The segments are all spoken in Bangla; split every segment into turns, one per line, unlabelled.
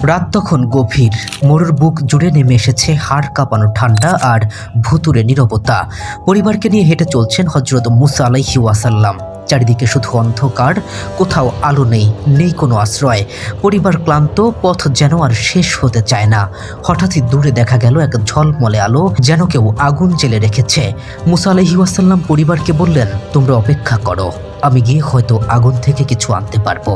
রাত তখন গভীর। মরুর বুক জুড়ে নেমে এসেছে হাড় কাঁপানো ঠান্ডা আর ভুতুরে নীরবতা। পরিবারকে নিয়ে হেঁটে চলছেন হজরত মুসা আলাইহি ওয়াসাল্লাম। চারিদিকে শুধু অন্ধকার, কোথাও আলো নেই নেই কোনো আশ্রয়। পরিবার ক্লান্ত, পথ যেন আর শেষ হতে চায় না। হঠাৎই দূরে দেখা গেল এক ঝলমলে আলো, যেন কেউ আগুন জেলে রেখেছে। মুসা আলাইহি ওয়াসাল্লাম পরিবারকে বললেন, তোমরা অপেক্ষা করো, আমি গিয়ে হয়তো আগুন থেকে কিছু আনতে পারব।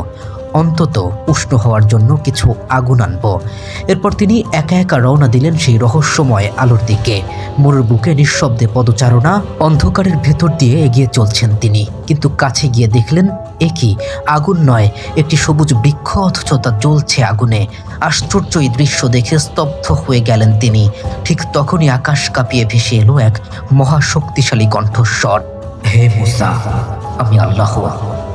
অন্তত উষ্ণ হওয়ার জন্য কিছু আগুন আনব। এরপর তিনি একা একা রওনা দিলেন সেই রহস্যময় আলোর দিকে। মরুর বুকে নিঃশব্দে পদচারণা, অন্ধকারের ভেতর দিয়ে এগিয়ে চলছেন তিনি। কিন্তু কাছে গিয়ে দেখলেন, এ কি? আগুন নয়, একটি সবুজ বৃক্ষ অথচ তা জ্বলছে আগুনে। আশ্চর্য এই দৃশ্য দেখে স্তব্ধ হয়ে গেলেন তিনি। ঠিক তখনই আকাশ কাঁপিয়ে ভেসে এলো এক মহাশক্তিশালী কণ্ঠস্বর। হে মুসা, আমি আল্লাহ,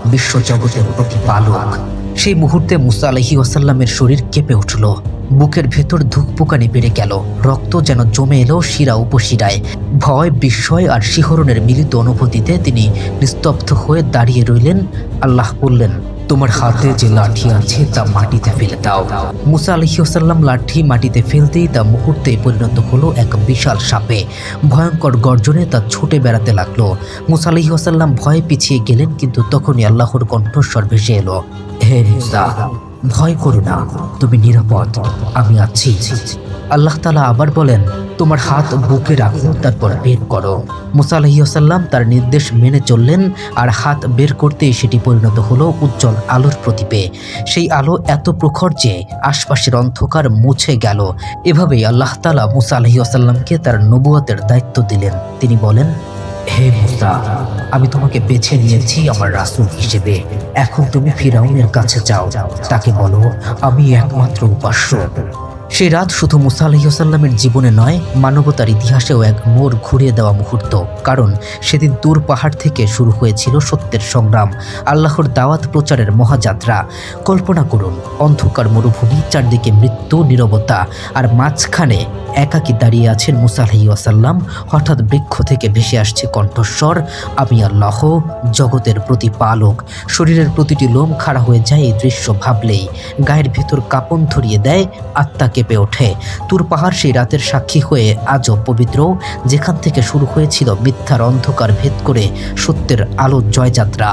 বিশ্বজগতের প্রতিপালক সেই মুহূর্তে মুসা আলহি ওয়াসাল্লামের শরীর কেঁপে উঠল। বুকের ভেতর ধুকপুকানি বেড়ে গেল। রক্ত যেন জমে এলো শিরা উপশিরায়। ভয়, বিস্ময় আর শিহরণের মিলিত অনুভূতিতে তিনি নিস্তব্ধ হয়ে দাঁড়িয়ে রইলেন। আল্লাহ বললেন তোমার হাতে যে লাঠি আছে তা মাটিতে ফেলে দাও। মুসা আলহিউসাল্লাম লাঠি মাটিতে ফেলতেই তা মুহূর্তে পরিণত হলো এক বিশাল সাপে। ভয়ঙ্কর গর্জনে তা ছুটে বেড়াতে লাগল। মুসা আলহিউসাল্লাম ভয়ে পিছিয়ে গেলেন, কিন্তু তখনই আল্লাহর কণ্ঠস্বর ভেসে এলো। হে মুসা ভয় করো না, তুমি নিরাপদ, আমি আছি। আল্লাহ তালা আবার বলেন, তোমার হাত বুকে রাখো, তারপর বের করো। মুসা তার নির্দেশ মেনে চললেন, আর হাত বের করতেই সেটি পরিণত হলো উজ্জ্বল আলোর প্রদীপে। সেই আলো এত প্রখর যে আশপাশের অন্ধকার মুছে গেল। এভাবেই আল্লাহ তালা মুসা আলহিউসাল্লামকে তার নবুয়াতের দায়িত্ব দিলেন। তিনি বলেন হে মুসা, আমি তোমাকে বেছে নিয়েছি আমার রাসুল হিসেবে। এখন তুমি ফিরাউনের কাছে যাও, তাকে বলো, আমি একমাত্র উপাস্য। সেই রাত শুধু মুসা আলহিউসাল্লামের জীবনে নয়, মানবতার ইতিহাসেও এক মোড় ঘুরিয়ে দেওয়া মুহূর্ত। কারণ সেদিন দূর পাহাড় থেকে শুরু হয়েছিল সত্যের সংগ্রাম, আল্লাহর দাওয়াত প্রচারের মহাযাত্রা। কল্পনা করুন, অন্ধকার মরুভূমি, চারদিকে মৃত্যু, নীরবতা, আর মাঝখানে একাকি দাঁড়িয়ে আছেন মুসা আলহিউসাল্লাম হঠাৎ বৃক্ষ থেকে ভেসে আসছে কণ্ঠস্বর, আমি আল্লাহ, জগতের প্রতি পালক শরীরের প্রতিটি লোম খাড়া হয়ে যায় এই দৃশ্য ভাবলেই। গায়ের ভেতর কাঁপন ধরিয়ে দেয় আত্মা কেঁপে ওঠে। তুর পাহাড় সেই রাতের সাক্ষী হয়ে আজও পবিত্র, যেখান থেকে শুরু হয়েছিল মিথ্যার অন্ধকার ভেদ করে সত্যের আলো জয়যাত্রা।